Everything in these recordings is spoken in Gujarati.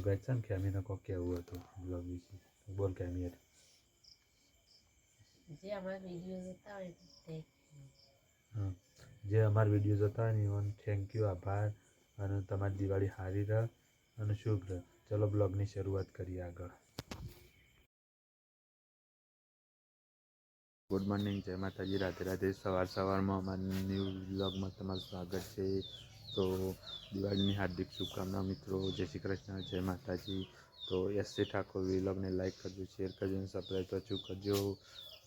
ગાય છે ને કેમીને કોક કેવું હતું બ્લોગ વિશે બોલ કેમી જે અમારા વીડિયો જોતા હોય હા જે અમારા વીડિયો જોતા હોય ને એમને થેન્ક યુ આભાર અને તમારી દિવાળી સારી રહે અને શુભ રહે ચલો બ્લોગની શરૂઆત કરીએ આગળ ગુડ મોર્નિંગ જય માતાજી રાધે રાધે સવાર સવારમાં અમારા ન્યૂ બ્લોગમાં તમારું સ્વાગત છે તો દિવાળીની હાર્દિક શુભકામના મિત્રો. જય શ્રી કૃષ્ણ જય માતાજી. તો એસસી ઠાકોર વ્લોગને લાઇક કરજો શેર કરજો અને સબસ્ક્રાઈબ પાછું કરજો.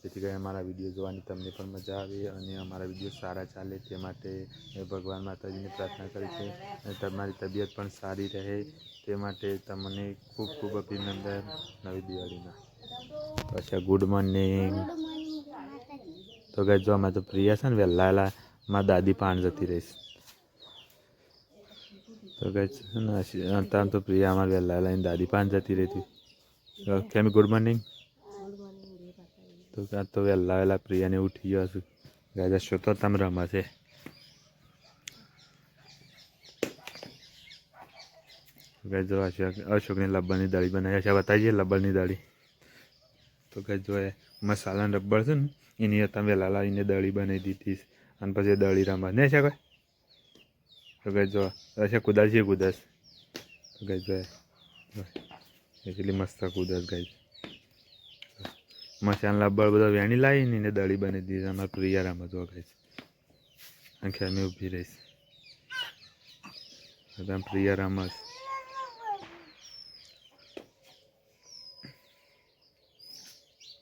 જેથી કરી અમારા વીડિયો જોવાની તમને પણ મજા આવે અને અમારા વીડિયો સારા ચાલે તે માટે મેં ભગવાન માતાજીને પ્રાર્થના કરી છે અને તમારી તબિયત પણ સારી રહે તે માટે તમને ખૂબ ખૂબ અભિનંદન નવી દિવાળીના. અચ્છા ગુડ મોર્નિંગ તો કે જો અમારે તો પ્રિયા છે ને વહેલા વહેલા મારા દાદી પાણ જતી રહીશ. તો છે. અત્યારે તો પ્રિયા અમારે વહેલા એની દાદી પાન જતી રહેતી. કેમ ગુડ મોર્નિંગ? તો કાં તો વહેલા વહેલા પ્રિયાને ઉઠી ગયો છું ગાય શો તો તમે રમાશે ગાય જો અશોક અશોકની લબ્બરની દાળી બનાવી. છે બતાવીએ લબ્બરની દાળી. તો કે જો મસાલાનું રબ્બર છે ને, એની તમે વહેલા લાવીને દળી બનાવી દીધી અને પછી દળી રમવા. નહીં છે કોઈ તો કે જો અચ્છા કુદાસ છે કુદાસ તો કે જો એટલી મસ્ત કુદાસ ગાય મસાલા બળ બધા વેણી લાવીને એને દળી બની દીધી. અમારે પ્રિયા જોવા ગાય આખી અમે ઊભી રહીશ. બધા પ્રિયા રમત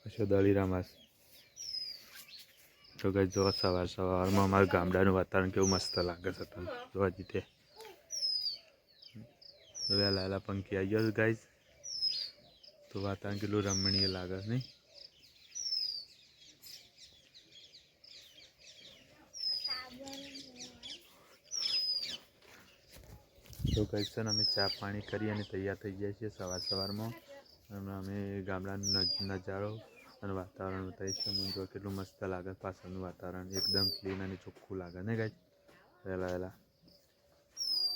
પછી દળી રમાસ તો કઈ જો સવાર સવારમાં અમારા ગામડાનું વાતાવરણ કેવું મસ્ત લાગે છે તમે જોવા જીતે વહેલા વહેલા પંખી આવી ગયો ગાઈઝ તો વાતાવરણ કેટલું રમણીય લાગે નહીં? તો કઈ છે અમે ચા પાણી કરી અને તૈયાર થઈ જાય છીએ સવાર સવારમાં. અને અમે ગામડાનો નજ- નજારો અને વાતાવરણ બતાવીશું મને જો કેટલું મસ્ત લાગે પાછળનું વાતાવરણ. એકદમ ક્લીન અને ચોખ્ખું લાગે. ને ગાય વહેલા વહેલા.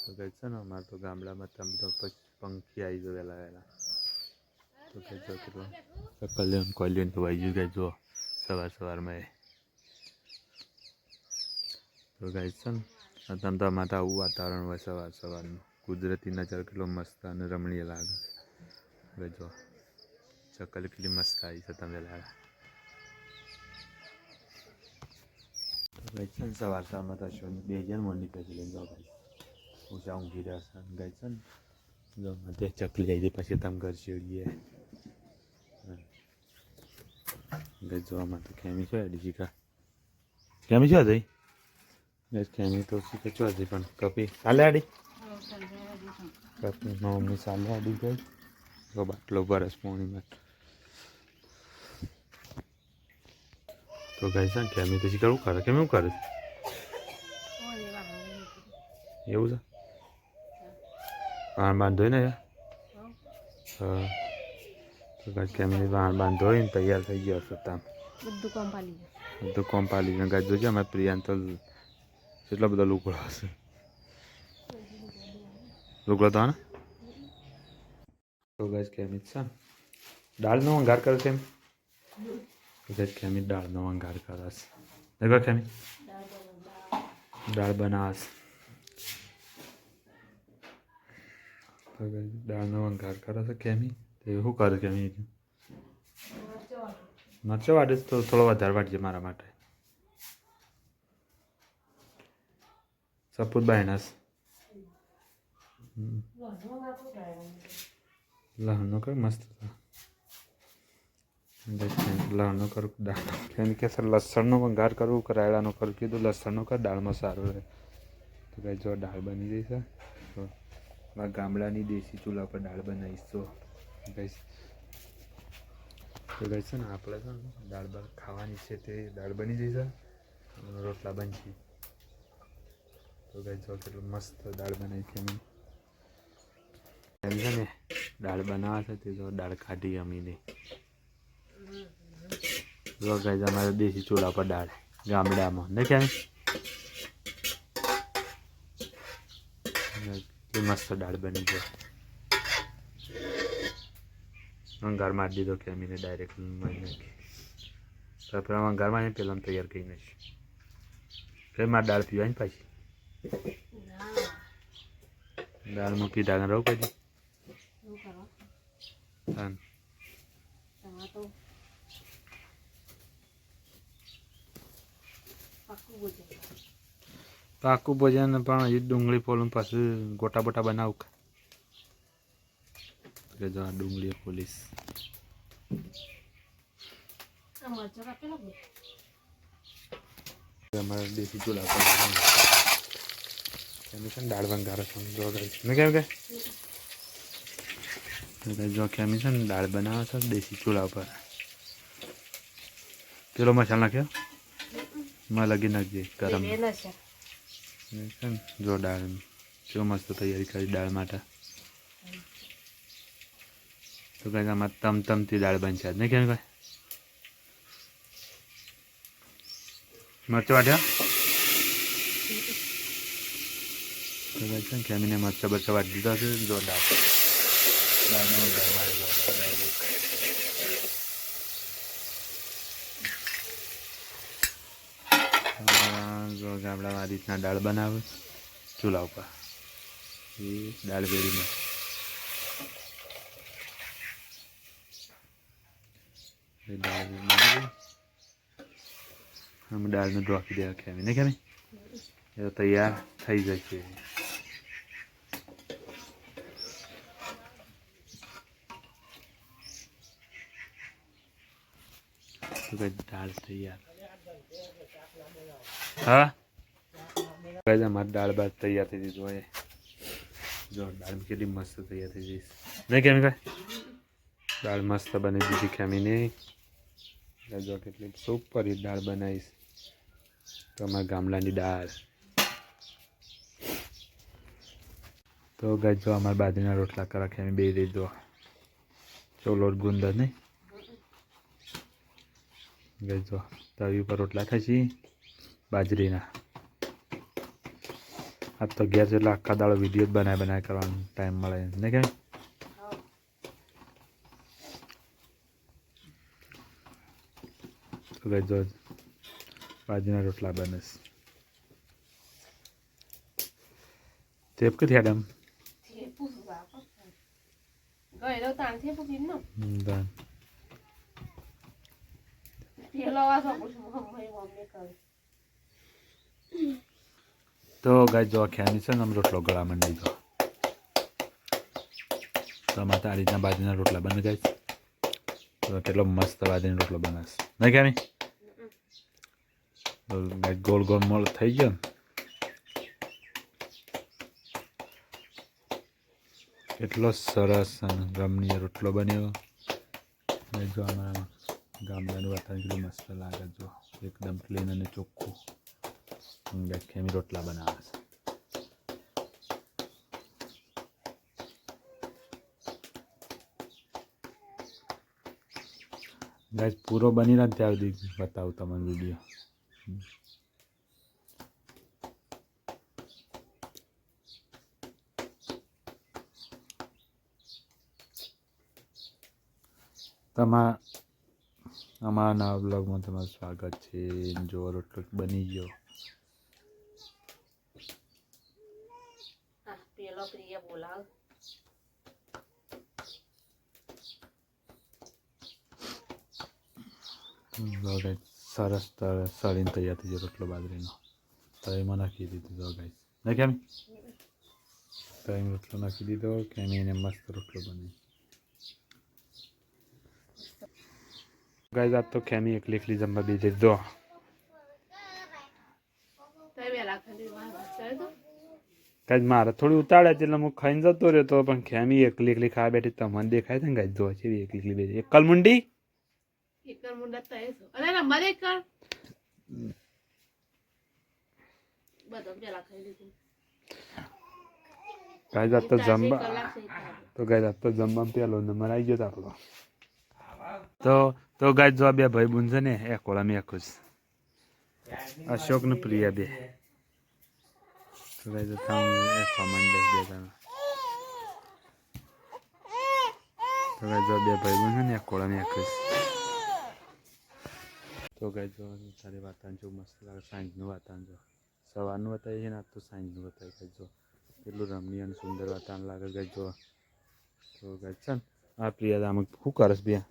તો કહે છે ને, અમારે તો ગામડામાં તમે તો પંખી આવી જાય વહેલા વહેલા. તો કહે જો કેટલું કલ્યાણ કલ્યાણ તો આવી ગયું. ગાય જો, સવાર સવારમાં તો ગાય છે ને તમે તો અમારે આવું વાતાવરણ હોય સવાર સવારનું. કુદરતી નજર કેટલો મસ્ત અને રમણીય લાગે. છે જો. ચકલ કેટલી મસ્ત આવી છે તમે લાલા તો ગઈ છે ને સવાર સવારમાં તો અશ્વની બે જણ મોરની પછી લઈને જાઓ ભાઈ હું જાઉં રહ્યા છે અને ગઈ છે ને જો તે ચકલી આવી જાય પછી તમે ઘર ગઈ જોવામાં તો ખેમી છે એડી શીખા કેમી છે હતી ગઈ ખેમી તો શીખે છો હતી પણ કપી ચાલે આડી કપી મમ્મી ચાલે આડી ગઈ તો બાટલો બરસ પોણીમાં તો ગાય છે ને કેમી તો શીખર કરે. કેમ એવું કરે એવું છે? વાણ બાંધો ધોઈને હા. તો ગાય કેમીની વાણ બાંધો ને તૈયાર થઈ ગયો છે તામ બધું કામ પાલી બધું કોમ પાલી ને ગાય જોજે અમારે પ્રિયાંત તો કેટલો બધો લુકડો હશે. લુકડો તો ને તો ગાય કેમી છે દાળનો વંગાર કરે છે એમ? તો ગાય કેમી દાળનો વંગાર કરાશ દેખો કેમી દાળ બનાવશે દાળનો વંગાર કરે છે કેમી તો શું કરે કેમી મરચો વાટે તો થોડો વધારે વાટજે મારા માટે સપૂત બાયનાસ લહણનો કઈ મસ્ત લહણનો કરું દાળનો. એમ કે સર, લસણનો વઘાર કરવું કે રાયડાનો કરું? કીધું લસણનો કર, દાળમાં સારું રહે. તો કહે, જો દાળ બની ગઈ છે, તો ગામડાની દેશી ચૂલા પર દાળ બનાવીશ તો કહીશ તો કહીશ ને, આપણે છે ને દાળ બાળ ખાવાની છે તે દાળ બની જઈ છે રોટલા બનશે. તો ગઈ જો કેટલું મસ્ત દાળ બનાવી છે અમે એમ છે ને, દાળ બનાવે છે તે જો દાળ કાઢી અમીને. જો ગઈ અમારે દેશી ચૂલા પર દાળ ગામડામાં. ને મસ્ત દાળ બની ગયો અંગાર મારી દીધો કે અમીને ડાયરેક્ટ મારી નાખી. વંગાર મારી પેલા તૈયાર કરી નાખી કે મારે દાળ પીવાની પાછી? ના. દાળમાં પીધા રહું પછી શું કરો હા તમારે તો પાક્કું બોલજો પાકું ભોજન. પણ હજી ડુંગળી ફોલું પાછું ગોટા બોટા બનાવું કે. જો આ ડુંગળી પોલીસ ને અમારા દેશી ચૂલા પર. છે દાળ વંગારો છે. જો. મેં કેમ કે? મેં જો કેમી છે ને દાળ બનાવે છે દેશી ચૂલા પર પેલો મસાલો નાખ્યો? માં લગી નાખજે ગરમ. બે છે. ને જો દાળ. કેવો મસ્ત તૈયારી કરી દાળ માટે. તો કંઈક આમાં તમ તમતી દાળ બનશે. નહીં કેમ કઈ મરચો વાટ્યા તો કંઈક છે ને કેમીને મરચા બરચા વાટી દીધા છે જો દાળ. દાળનો વઘાર મારી. દો, દાળ. આ ગામડામાં આ રીતના દાળ બનાવે. ચૂલા ઉપર. એ દાળ વેડીને અમે દાળને ઢોકી દેવા ખેમી ને ખેમી એ તૈયાર થઈ જશે. તો દાળ તૈયાર. હા? કઈ અમારી દાળ ભાત તૈયાર થઈ દીધું હોય જો, દાળ કેટલી મસ્ત તૈયાર થઈ જઈશ નહીં કેમ કાંઈ દાળ મસ્ત બની દીધી ખેમીને. જો કેટલી સુપર દાળ બનાવીશ. તો અમારા ગામડાની દાળ. તો જો અમારા બાજરીના રોટલા કરા ખેમી બે દીધો ચોલો, ગુંદર નહીં. જો, તવી ઉપર રોટલા થશે બાજરીના. આ તો ઘેર છે એટલે આખા દાડો વીડિયો જ બનાવી બનાવી કરવાનો ટાઈમ મળે. ને જો, બાજરીના રોટલા બને છે ચેપ કે થયા બાપા ગયેલો તાણ સપોસ મમ્મી મમ્મી કરે. તો ગાય જો ખ્યાની છે ને આમ રોટલો ગળા મંડી જો તો આમાં આ રીતના બાજરીના રોટલા બને ગાય તો કેટલો મસ્ત બાજરીનો રોટલો બનાવશે. નહીં ખ્યાની? ગાય ગોળ ગોળ મોળ થઈ ગયો ને. એટલો સરસ અને રમણીય રોટલો બન્યો. ને જો આમાં ગામડાનું વાતાવરણ કેટલું મસ્ત લાગે જો. એકદમ ક્લીન અને ચોખ્ખું. ખેમી રોટલા બનાવે છે ગાઈસ પૂરો બની રહ્યો ને ત્યાં સુધી બતાવું તમને વીડિયો તમારા અમારા નવા બ્લોગમાં તમારું સ્વાગત છે જો રોટલો બની ગયો હા પેલો પ્રિય બોલાવ. જો ગાઈસ સરસ સળીને તૈયાર થઈ ગયો રોટલો બાજરીનો. તો એમાં નાખી દીધું જો ગાઈસ નહીં કેમ? તો એમ રોટલો નાખી દીધો કેમ એને મસ્ત રોટલો બની ગાઈસ આજ તો ખેમી એકલી એકલી જમવા બી દીધો તો વેલા ખાલી વાત ચાલે તો કાંઈ મારે. થોડી ઉતાળે છે એટલે હું ખાઈને જતો રહ્યો તો પણ ખેમી એકલી એકલી ખાવા બેઠી તમને દેખાય છે ને ગાઈસ જો છે એકલી એકલી બેઠી. એક કલમુંડી ગાય જાત તો જમવા. તો ગાય જાત તો જમવા પેલો નંબર આવી ગયો તો આપણો. તો તો ગાય જો બે ભાઈ બુન છે ને એક ઓળા મેં આખું અશોક ને પ્રિયા બે. તો ગાય તમે એ કોમેન્ટ બે જણા તો ગાય જો બે ભાઈ બહેન ને કોળા ને એક તો ગાય જો તારે વાતાવરણ જો મસ્ત લાગે સાંજનું વાતાવરણ જો સવારનું બતાવીએ છે ને આજ તો સાંજનું બતાવી ગાય જો કેટલું રમણીય અને સુંદર વાતાવરણ લાગે ગાય જો તો ગાય ચાલ આ પ્રિયા આમ શું કરસ બે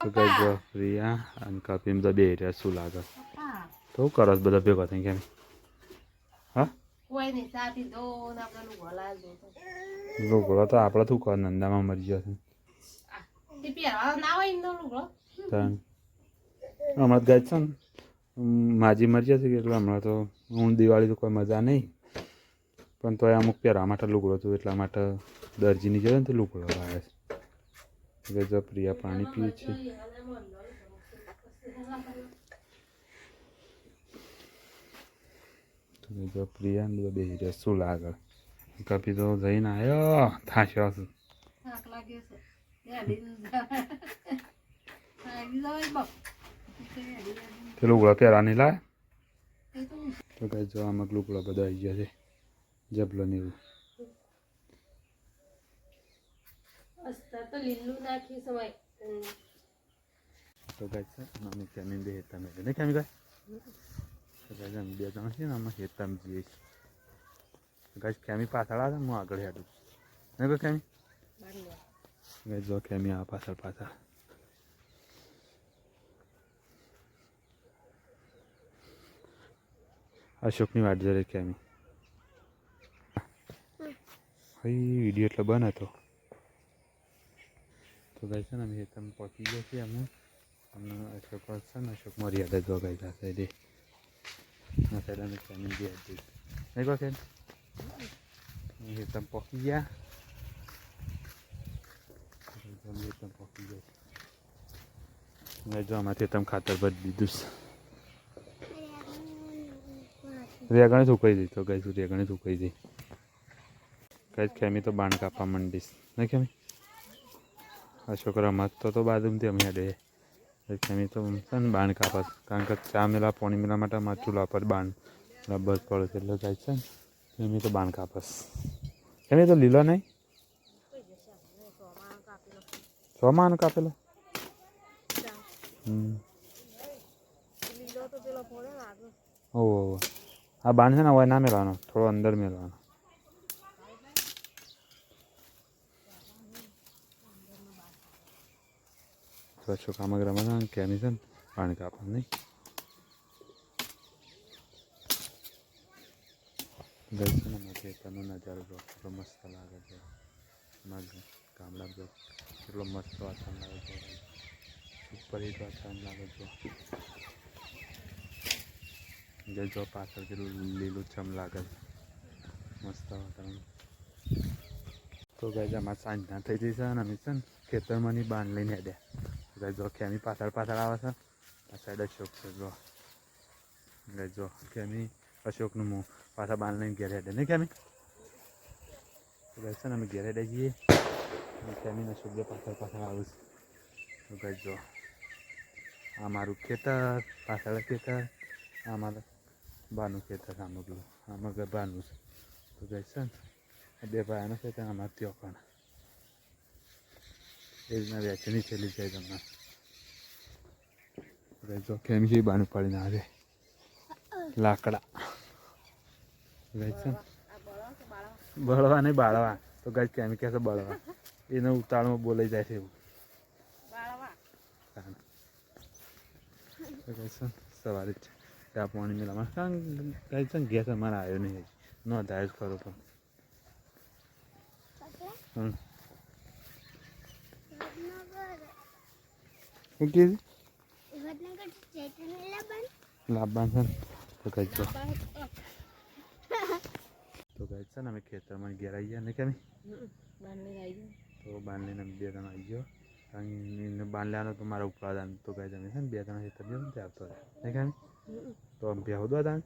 તો ગાય જો પ્રિયા અને કપિમ તો બે રહ્યા શું લાગે તો કરસ બધા ભેગા થઈ હા કોઈ નહીં ચા પીધો ને આપણે લુગડો લાવ્યો તો. લુગડો તો આપણે શું કર નંદામાં મરી ગયો છે. તે પહેરવા ના હોય ને લુગડો. હમણાં જ ગાય છે ને. માજી મરી જશે કે એટલે હમણાં તો હું દિવાળી તો કોઈ મજા નહીં. પણ તોય અમુક પહેરવા માટે લુગડો હતું એટલા માટે દરજીની જોઈએ ને તો લુગડો લાવે છે. એટલે જો પ્રિયા પાણી પીએ છે. તો જો પ્રિયા ને બધા બેસી રહ્યા. શું લાગે? કપી તો જઈને આવ્યો થાશ્યો છું. રેડી રેડી જવાય બાપ તે કઈ જો આમાં લુગડો બધા આવી ગયા છે. જબલો ને એવું. તો લીલું નાખી સમય તો ગાય છે? અમે કેમી બે નહીં કેમી ગાય અમે બે જણા છે ને અમે હેતામ જઈએ છીએ ગાય કેમી પાછળ આવે હું આગળ હેડું. કોઈ કેમી ગાય જો કેમી આ પાછળ પાછળ. અશોકની વાટ જરે કેમી ભાઈ વીડિયો એટલો બન હતો. તો ગાય છે ને, અમે હેતામાં પહોંચી ગયા છીએ અમે. અમને અશોક છે ને અશોક મર્યાદા જો ગાય સાઈડે આ હતી નહીં કહો કેમ હેતામાં પહોંચી ગયા અમે હેતામાં પહોંચી ગયા મેં જો આમાંથી તમે ખાતર ભરી દીધું છે રેગણે સુકાઈ દઈ તો ગઈ રેગણે સુકાઈ દઈ કઈ ખેમી તો બાણ કાપવા માંડીશ નહીં ખેમી અશોક રમત તો તો બાજુમાંથી અમે હેડે ખેમી તો છે ને બાણ કાપસ કારણ કે ચા મેલા પોણી મેલા માટે મારા ચૂલા પર બાણ બસ પડે છે. એટલે જાય છે ને ખેમી તો બાણ કાપસ ખેમી તો લીલો નહીં? છ માનો કાપેલો ઓહો આ બાણ છે ને હવે ના મેળવાનો. થોડો અંદર મેળવાનો. કેમી છે ને પાણી નહીં ગઈ છે તનો નજારો જો કેટલો મસ્ત લાગે છે ગામડા જો કેટલો મસ્ત વાતાવરણ લાગે છે સુપર હિટ વાતાવરણ લાગે છે જે જો પાછળ કેટલું લીલું છમ લાગે છે મસ્ત વાતાવરણ તો ગાય આમાં સાંજ ના થઈ છે અને અમે છે ને ખેતરમાંની બાંધ લઈને હેડ્યા ગાય જો ખેમી પાછળ પાછળ આવે છે. આ સાઈડ અશોક છે, જો. ગઈ જો ખેમી અશોકનું મું પાછા બાંધ લઈને ઘેર હેડે. નહીં ખેમી ગઈ છે ને અમે ઘેર હેડે જઈએ. ખેમીને અશોક જો પાછળ પાછળ આવું છે. ગાય જો, આ મારું ખેતર, પાછળ ખેતર, આ મારું બાનું ખેતર સામે પેલું આમાં બાનું છે. તો ગઈ છે ને બે ભાઈનો ખેતર, આમાં ત્યાં પણ. એ રીતના વેચણી થયેલી જાય તમને. ગાય જો કેમ છે બાનું પડીને આવે. લાકડા. વેચન બળવા નહીં, બાળવા. તો ગાય કેમ કહે છે બળવા? એને ઉતાળમાં બોલાઈ જાય છે એવું. છે સવારે જ ચા પાણી મેળામાં કારણ કહે છે ગેસ અમારે આવ્યો નહીં. નોંધાયો જ ખરો પણ. હમ. શું કીધું લાભવાન છે ને. તો કહે છે. તો કહે છે ને, અમે ખેતરમાં ઘેર આવી ગયા ને તો બાંધીને બે જણા આવી ગયો. કારણ લેવાનો તો મારા ઉપર દાન તો કહે તમે છે ને બે જણા ખેતર ગયો ને આવતો નહીં? કેમ તો આમ દાન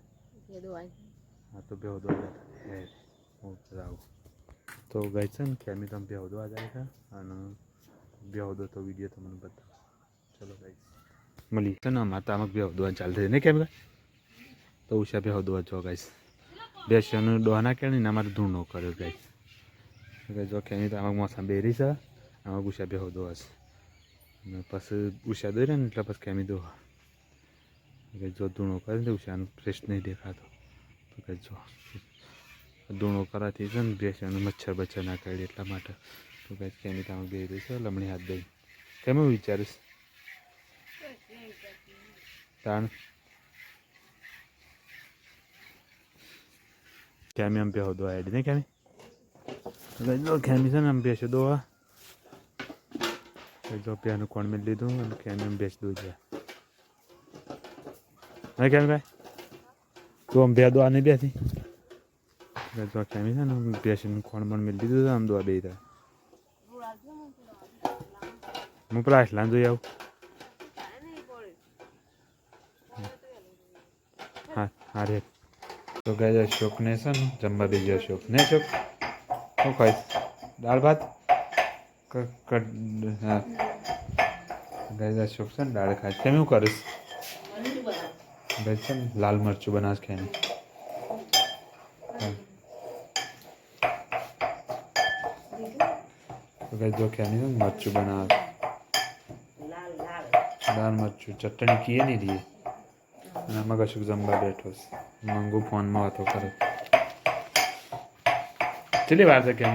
હા, તો બેહો દો હે, હું આવું તો ગઈ છે ને કેમી તમે બેહો દો અને બેહો દો તો વીડિયો તમને બતાવો. મળી. તો ને અમારે તો આમાં બેહો દોવા ચાલતી નહીં કેમ તો ઉષા બે દોવા જો ગાઈશ બે શેનું દોહના કેળ ને અમારે ધૂણો કર્યો ગાઈશ જો કેમી તો આમાં મોસમ બેરી છે. આમાં ઉષા બે દો છે. અને પછી ઉષા દોરે ને, એટલે પછી કેમી દો. કે જો ધૂણો કરે ને ઉષાનું ફ્રેશ નહીં દેખાતો. તો કે જો. ધૂણો કરાતી છે ને બેસવાનું મચ્છર બચ્છર ના કરે એટલા માટે. તો કે કેમી તામાં બે રહી છે, લમણી હાથ દઈ કેમ વિચારીશ? તાણ કેમી આમ બેહો દો આઈડી ને કેમી જો કેમી છે ને આમ બેસો દો જો પેનું કોણ મેં લીધું અને કેમી આમ બેસ દો છે હા કેમ કાંઈ તું આમ બે દો આને બેસી જો કેમી છે ને આમ બેસીને કોણ પણ મેં લીધું આમ દો બે હું પેલા આટલા જોઈ આવું હા હા રે તો ગાય અશોકને છે ને જમવા બીજો અશોક ને અશોક શું ખાઈશ દાળ ભાત? હા. ગાય અશોક છે ને દાળ ખાય. કેમ શું કરીશ. ગાય છે ને લાલ મરચું બનાવશ ખાઈને તો ગાય જો કે છે મરચું બનાવ દાળ મરચું ચટણી કીએ નહીં રહીએ અને આમાં કશુંક જમવા બેઠો છે મંગુ ફોનમાં વાતો કરે કેટલી વાર છે કેમ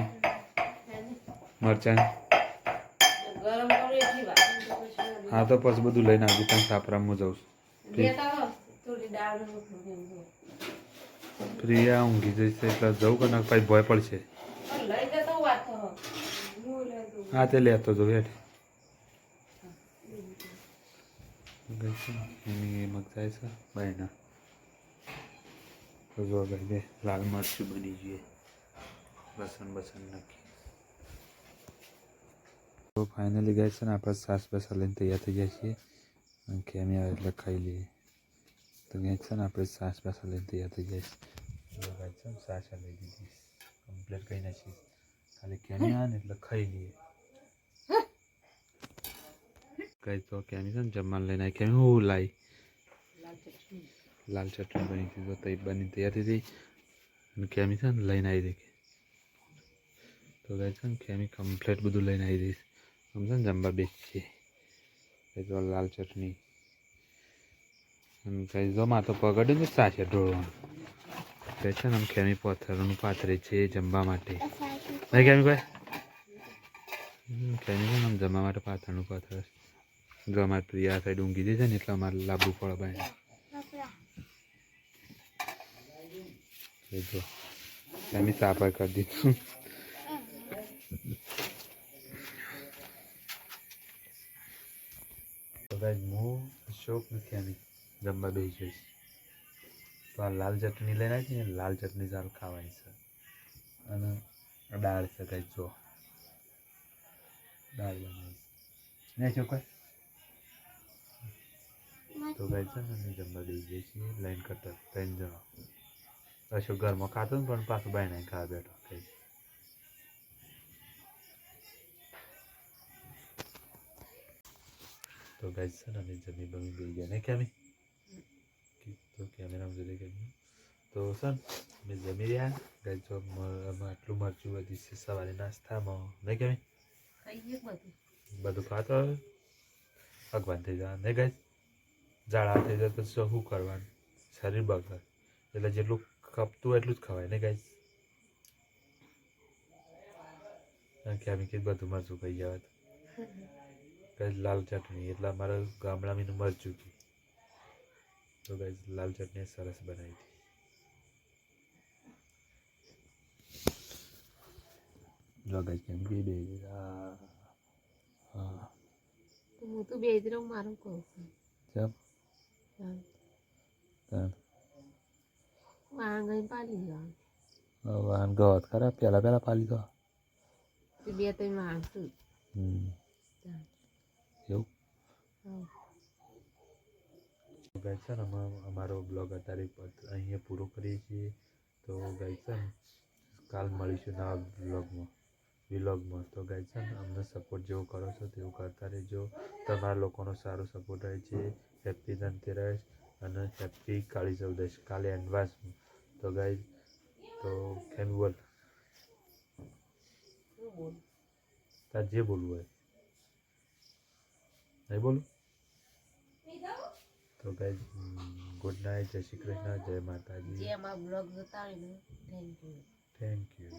મરચાં એટલી હા તો પછી બધું લઈને આવજો ત્યાં સાપરામાં હું જાઉં છું. પ્રિયા ઊંઘી જશે એટલે જવું કે ના ભાઈ ભય પડશે હું તે લેતો જો હેઠ એની મગ જાય છે બાયના તો જો ભાઈ બે લાલ મરચું બની જઈએ લસણ બસણ નાખી તો ફાઇનલી ગાય છે ને આપણે સાસ બસા લઈને તૈયાર થઈ જાય છીએ અને કેમી આવે એટલે ખાઈ લઈએ તો ગાય છે ને આપણે સાસ બસા લઈને તૈયાર થઈ જાય છે તો ગાય છે ને સાસ લઈ દીધી કમ્પ્લીટ કરી નાખી ખાલી કેમી આવે ને એટલે ખાઈ લઈએ કઈ તો કેમી છે ને જમવાનું લઈને આવી કેમી હું લાવી લાલ ચટણી. બની હતી તો તઈ બની તૈયાર હતી અને કેમી છે ને લઈને આવી દઈ તો ગાય છે ને કેમી કમ્પ્લેટ બધું લઈને આવી દઈશ આમ છે ને જમવા બેસીએ એ તો લાલ ચટણી. અને કઈ જો માં તો પગડ્યું ને સાચે ઢોળવાનું. કહે છે ને આમ કેમી પથ્થરનું પાથરે છે જમવા માટે. નહીં કેમી ભાઈ? કેમી છે ને આમ જમવા માટે પાથરનું પાથર જો અમારે પ્રિયા સાઈડ ઊંઘી જશે ને એટલે અમારે લાંબુ ફળ ભાઈ જો એમની સાફર કરી દીધું હું શોખ નથી આની જમવા બેસી જઈશ તો આ લાલ ચટણી લઈને આવી ને લાલ ચટણી ચાલ ખાવાની છે અને આ દાળ છે કંઈ જો દાળ બનાવી ને છોકરા તો ભાઈ છે ને અમે જમવા દઈ જઈએ છીએ લાઈન કરતા ત્રણ જણા. અશોક ઘરમાં ખાતો ને પણ પાછું બાય નહીં ખાવા બેઠો કઈ તો ગાઈસ છે ને અમે જમી બમી દઈ ગયા. નહીં કેમી? તો કેમેરામાં જોઈ કેમી. તો સર ને અમે જમી રહ્યા. ગાઈસ જો આટલું મરચું વધી છે સવારે નાસ્તામાં. નહીં કેમી? બધું. ખાતો હવે? ભગવાન થઈ જવા નહીં ગાઈસ ઝાડા થઈ જાય તો શું કરવાનું? શરીર બગડે. એટલે જેટલું ખપતું એટલું જ ખવાય ને ગાઈસ કેમિકલ બધું મરચું ખાઈ જવા ગાઈસ લાલ ચટણી. એટલે અમારા ગામડામાં મરચું હતું. તો ગાઈસ લાલ ચટણી સરસ બનાવી હતી. જો ગાઈસ કેમ કે બે હા હા. હું તો બે જ રહું મારું કહું છું. તાણ વાંગણ પાલી જવાનું વાહન ગવત ખરા. પહેલા પાલી દો. તે બે ત્રણ હમ. ચાલ. એવું? હા. ગાય છે ને અમે અમારો બ્લોગ અત્યારે અહીંયા પૂરો કરીએ છીએ. તો ગાય છે ને કાલ મળીશું નવા બ્લોગમાં વિલોગમાં. તો ગાય છે ને અમને સપોર્ટ જેવો કરો છો તેવું કરતા રહેજો. તમારા લોકોનો સારો સપોર્ટ રહે છે. હેપી ધનતેરસ અને હેપી કાળી ચૌદશ કાલે એન્ડવાસ તો ગાય તો કેમ બોલ? તાર જે બોલવું હોય. નહીં બોલું? તો ગાઈઝ ગુડ નાઇટ જય શ્રી કૃષ્ણ જય માતાજી. જે અમારા બ્લોગ જોતા હોય ને થેન્ક યુ થેન્ક યુ